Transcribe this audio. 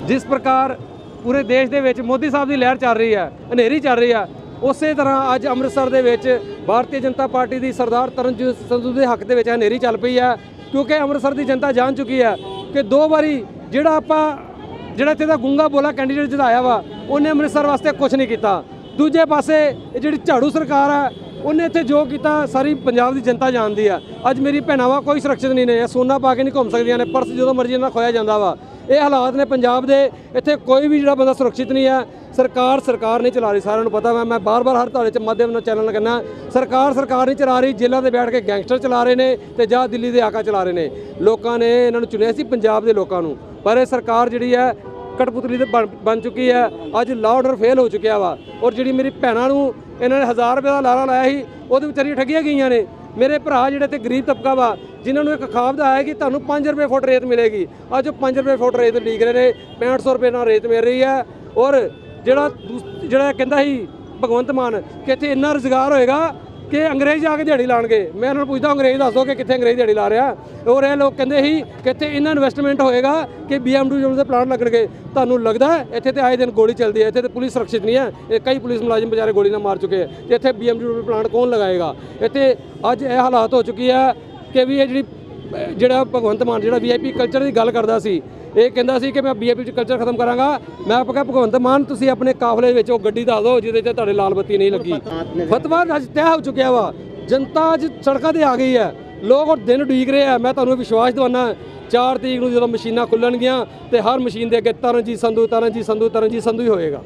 ਜਿਸ ਪ੍ਰਕਾਰ ਪੂਰੇ ਦੇਸ਼ ਦੇ ਵਿੱਚ ਮੋਦੀ ਸਾਹਿਬ ਦੀ ਲਹਿਰ ਚੱਲ ਰਹੀ ਹੈ, ਹਨੇਰੀ ਚੱਲ ਰਹੀ ਹੈ, ਉਸੇ ਤਰ੍ਹਾਂ ਅੱਜ ਅੰਮ੍ਰਿਤਸਰ ਦੇ ਵਿੱਚ ਭਾਰਤੀ ਜਨਤਾ ਪਾਰਟੀ ਦੀ ਸਰਦਾਰ ਤਰਨਜੀਤ ਸੰਧੂ ਦੇ ਹੱਕ ਦੇ ਵਿੱਚ ਹਨੇਰੀ ਚੱਲ ਪਈ ਹੈ, ਕਿਉਂਕਿ ਅੰਮ੍ਰਿਤਸਰ ਦੀ ਜਨਤਾ ਜਾਣ ਚੁੱਕੀ ਹੈ ਕਿ ਦੋ ਵਾਰੀ ਜਿਹੜਾ ਆਪਾਂ, ਜਿਹੜਾ ਇੱਥੇ ਦਾ ਗੁੰਗਾ ਬੋਲਾ ਕੈਂਡੀਡੇਟ ਜਿਤਾਇਆ ਵਾ, ਉਹਨੇ ਅੰਮ੍ਰਿਤਸਰ ਵਾਸਤੇ ਕੁਝ ਨਹੀਂ ਕੀਤਾ। ਦੂਜੇ ਪਾਸੇ ਇਹ ਜਿਹੜੀ ਝਾੜੂ ਸਰਕਾਰ ਹੈ ਉਹਨੇ ਇੱਥੇ ਜੋ ਕੀਤਾ, ਸਾਰੀ ਪੰਜਾਬ ਦੀ ਜਨਤਾ ਜਾਣਦੀ ਆ। ਅੱਜ ਮੇਰੀ ਭੈਣਾਂ ਕੋਈ ਸੁਰੱਖਿਅਤ ਨਹੀਂ ਨੇ, ਇਹ ਸੋਨਾ ਪਾ ਕੇ ਨਹੀਂ ਘੁੰਮ ਸਕਦੀਆਂ ਨੇ, ਪਰਸ ਜਦੋਂ ਮਰਜ਼ੀ ਇਹਨਾਂ ਖੋਇਆ ਜਾਂਦਾ ਵਾ। ਇਹ ਹਾਲਾਤ ਨੇ ਪੰਜਾਬ ਦੇ, ਇੱਥੇ ਕੋਈ ਵੀ ਜਿਹੜਾ ਬੰਦਾ ਸੁਰੱਖਿਅਤ ਨਹੀਂ ਹੈ ਸਰਕਾਰ ਸਰਕਾਰ ਨਹੀਂ ਚਲਾ ਰਹੀ, ਸਾਰਿਆਂ ਨੂੰ ਪਤਾ ਵਾ। ਮੈਂ ਬਾਰ-ਬਾਰ ਹਰ ਤੁਹਾਡੇ ਚ ਮਾਧਿਅਮ ਨਾਲ ਚੈਨਲ ਕਹਿੰਦਾ ਸਰਕਾਰ ਸਰਕਾਰ ਨਹੀਂ ਚਲਾ ਰਹੀ, ਜੇਲ੍ਹਾਂ ਦੇ ਬੈਠ ਕੇ ਗੈਂਗਸਟਰ ਚਲਾ ਰਹੇ ਨੇ ਤੇ ਜਾਂ ਦਿੱਲੀ ਦੇ ਆਕਾ ਚਲਾ ਰਹੇ ਨੇ। ਲੋਕਾਂ ਨੇ ਇਹਨਾਂ ਨੂੰ ਚੁਣਿਆ ਸੀ, ਪੰਜਾਬ ਦੇ ਲੋਕਾਂ ਨੂੰ। ਪਰ ਇਹ ਸਰਕਾਰ ਜਿਹੜੀ ਹੈ ਕਟਪੁਤਲੀ ਤੇ ਬਣ- ਬਣ ਚੁੱਕੀ ਹੈ। ਅੱਜ ਲਾਅ ਆਰਡਰ ਫੇਲ ਹੋ ਚੁੱਕਿਆ ਵਾ। ਔਰ ਜਿਹੜੀ ਮੇਰੀ ਭੈਣਾਂ ਨੂੰ ਇਹਨਾਂ ਨੇ 1000 ਰੁਪਏ ਦਾ ਲਾਰਾ ਲਾਇਆ ਸੀ, ਉਹਦੇ ਵਿਚਾਰੀਆਂ ਠੱਗੀਆਂ ਗਈਆਂ ਨੇ। ਮੇਰੇ ਭਰਾ ਜਿਹੜੇ ਤੇ ਗਰੀਬ ਤਬਕਾ ਵਾ, ਜਿਨ੍ਹਾਂ ਨੂੰ ਇੱਕ ਖਾਬ ਦਾ ਹੈ ਕਿ ਤੁਹਾਨੂੰ 5 ਰੁਪਏ ਫੁੱਟ ਰੇਤ ਮਿਲੇਗੀ। ਅੱਜ ਉਹ 5 ਰੁਪਏ ਫੁੱਟ ਰੇਤ ਲੀਕ ਰਹੇ ਨੇ 6500 ਰੁਪਏ ਨਾਲ ਰੇਤ ਮਿਲ ਰਹੀ ਹੈ। ਔਰ ਜਿਹੜਾ ਦੂਸ- ਜਿਹੜਾ ਕਹਿੰਦਾ ਸੀ ਭਗਵੰਤ ਮਾਨ ਕਿ ਇੱਥੇ ਇੰਨਾ ਰੁਜ਼ਗਾਰ ਹੋਏਗਾ ਕਿ ਅੰਗਰੇਜ਼ ਆ ਕੇ ਦਿਹਾੜੀ ਲਾਣਗੇ। ਮੈਂ ਉਹਨਾਂ ਨੂੰ ਪੁੱਛਦਾ, ਅੰਗਰੇਜ਼ ਦੱਸੋ ਕਿ ਕਿੱਥੇ ਅੰਗਰੇਜ਼ ਦਿਹਾੜੀ ਲਾ ਰਿਹਾ? ਔਰ ਇਹ ਲੋਕ ਕਹਿੰਦੇ ਸੀ ਕਿ ਇੱਥੇ ਇੰਨਾ ਇਨਵੈਸਟਮੈਂਟ ਹੋਏਗਾ ਕਿ BMW ਦੇ ਪਲਾਂਟ ਲੱਗਣਗੇ? ਤੁਹਾਨੂੰ ਲੱਗਦਾ ਇੱਥੇ ਤੇ ਆਏ ਦਿਨ ਗੋਲੀ ਚੱਲਦੀ ਹੈ, ਇੱਥੇ ਤੇ ਪੁਲਿਸ ਸੁਰੱਖਿਅਤ ਨਹੀਂ ਹੈ, ਇਹ ਕਈ ਪੁਲਿਸ ਮੁਲਾਜ਼ਮ ਵਿਚਾਰੇ ਗੋਲੀ ਨਾਲ ਮਾਰ ਚੁੱਕੇ ਹੈ। ਤੇ ਇੱਥੇ BMW ਦੇ ਪਲਾਂਟ ਕੌਣ ਲਗਾਏਗਾ? ਇੱਥੇ ਅੱਜ ਇਹ ਹਾਲਾਤ ਹੋ ਚੁੱਕੀ ਹੈ ਕਿ ਵੀ ਇਹ ਜਿਹੜੀ ਜਿਹੜਾ ਭਗਵੰਤ ਮਾਨ, ਜਿਹੜਾ ਵੀਆਈਪੀ ਕਲਚਰ ਦੀ ਗੱਲ ਕਰਦਾ ਸੀ ਇਹ ਕਹਿੰਦਾ ਸੀ ਕਿ ਮੈਂ ਵੀਆਈਪੀ ਕਲਚਰ ਖਤਮ ਕਰਾਂਗਾ। ਮੈਂ ਆਪਾਂ ਭਗਵੰਤ ਮਾਨ, ਤੁਸੀਂ ਆਪਣੇ ਕਾਫਲੇ ਵਿੱਚ ਉਹ ਗੱਡੀ ਦੱਸ ਦਿਓ ਜਿਹਦੇ 'ਤੇ ਤੁਹਾਡੇ ਲਾਲ ਬੱਤੀ ਨਹੀਂ ਲੱਗੀ। ਫਤਵਾ ਅੱਜ ਤੈਅ ਹੋ ਚੁੱਕਿਆ ਵਾ। ਜਨਤਾ ਅੱਜ ਸੜਕਾਂ ਤੇ ਆ ਗਈ ਹੈ। ਲੋਕ ਉਹ ਦਿਨ ਉਡੀਕ ਰਹੇ ਆ ਮੈਂ ਤੁਹਾਨੂੰ ਵਿਸ਼ਵਾਸ ਦਿਵਾਨਾ 4 ਤਰੀਕ ਨੂੰ ਜਦੋਂ ਮਸ਼ੀਨਾਂ ਖੁੱਲਣਗੀਆਂ ਤੇ ਹਰ ਮਸ਼ੀਨ ਦੇ ਅੱਗੇ ਤਰਨਜੀਤ ਸੰਧੂ ਤਰਨਜੀਤ ਸੰਧੂ ਤਰਨਜੀਤ ਸੰਧੂ ਹੀ ਹੋਏਗਾ।